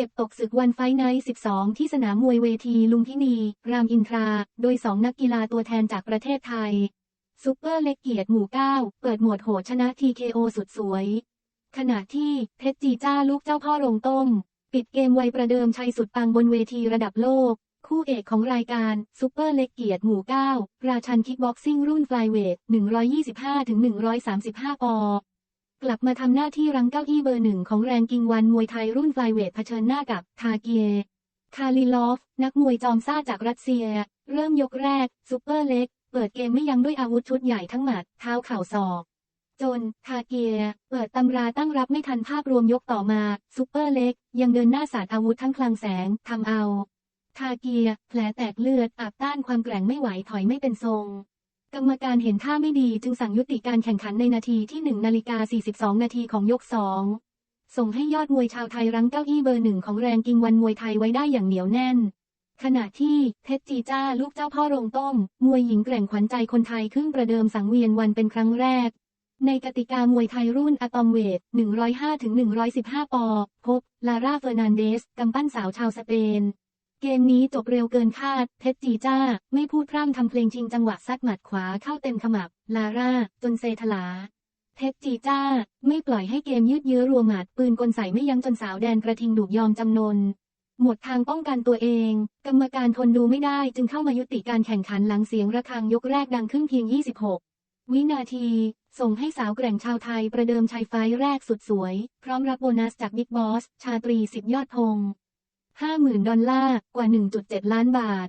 เก็บตกศึกวันไฟไนท์12 ที่สนามมวยเวทีลุมพินี รามอินทรา โดย 2 นักกีฬาตัวแทนจากประเทศไทยซูเปอร์เล็กเกียรติหมู่ 9 เปิดหมวดโหดชนะ TKO สุดสวย ขณะที่เพชรจีจ้าลูกเจ้าพ่อโรงต้ม ปิดเกมไวประเดิมชัยสุดปังบนเวทีระดับโลก คู่เอกของรายการซูเปอร์เล็กเกียรติหมู่ 9 ราชันคิกบ็อกซิ่งรุ่นไฟเวท125-135 ป กลับมาทำหน้าที่รังเก้าอี้เบอร์หนึ่งของแรงกิงวันมวยไทยรุ่นไฟเวทเผชิญหน้ากับทาเกียคาลิลอฟ นักมวยจอมซ่าจากรัสเซีย เริ่มยกแรก ซูเปอร์เล็ก เปิดเกมไม่ยั้งด้วยอาวุธชุดใหญ่ทั้งหมัด เท้าเข่าศอก จน ทาเกียเปิดตำราตั้งรับไม่ทันภาพรวมยกต่อมา ซูเปอร์เล็ก ยังเดินหน้าสาดอาวุธทั้งคลังแสงทำเอา ทาเกียแผลแตกเลือดอาบต้านความแกร่งไม่ไหวถอยไม่เป็นทรง กรรมการเห็นท่าไม่ดีจึงสั่งยุติการแข่งขันในนาทีที่ 1 นาฬิกา 42 นาทีของยก 2 ส่งให้ยอดมวยชาวไทยรั้งเก้าอี้เบอร์หนึ่งของแรงกิงวันมวยไทยไว้ได้อย่างเหนียวแน่น ขณะที่เพชรจีจ้าลูกเจ้าพ่อโรงต้ม มวยหญิงแกร่งขวัญใจคนไทยขึ้นประเดิมสังเวียนวันเป็นครั้งแรก ในกติกามวยไทยรุ่นอะตอมเวท 105-115 ปอ พบ ลาร่าเฟอร์นันเดสกำปั้นสาวชาวสเปน เกมนี้จบเร็วเกินคาด เพชรจีจ้า ไม่พูดพร่ำทำเพลงชิงจังหวะซัดหมัดขวาเข้าเต็มขมับ ลาร่า จนเซทลา เพชรจีจ้า ไม่ปล่อยให้เกมยืดเยื้อรัวหมัด ปืนกลใส่ไม่ยั้งจนสาวแดนกระทิงดุยอมจำนน หมดทางป้องกันตัวเอง กรรมการทนดูไม่ได้จึงเข้ามายุติการแข่งขันหลังเสียงระฆังยกแรกดังขึ้นเพียง 26 วินาที ส่งให้สาวแกร่งชาวไทยประเดิมชัยไฟแรกสุดสวย พร้อมรับโบนัสจากบิ๊กบอส ชาตรีสิบยอดพง 50,000 ดอลลาร์ กว่า 1.7 ล้านบาท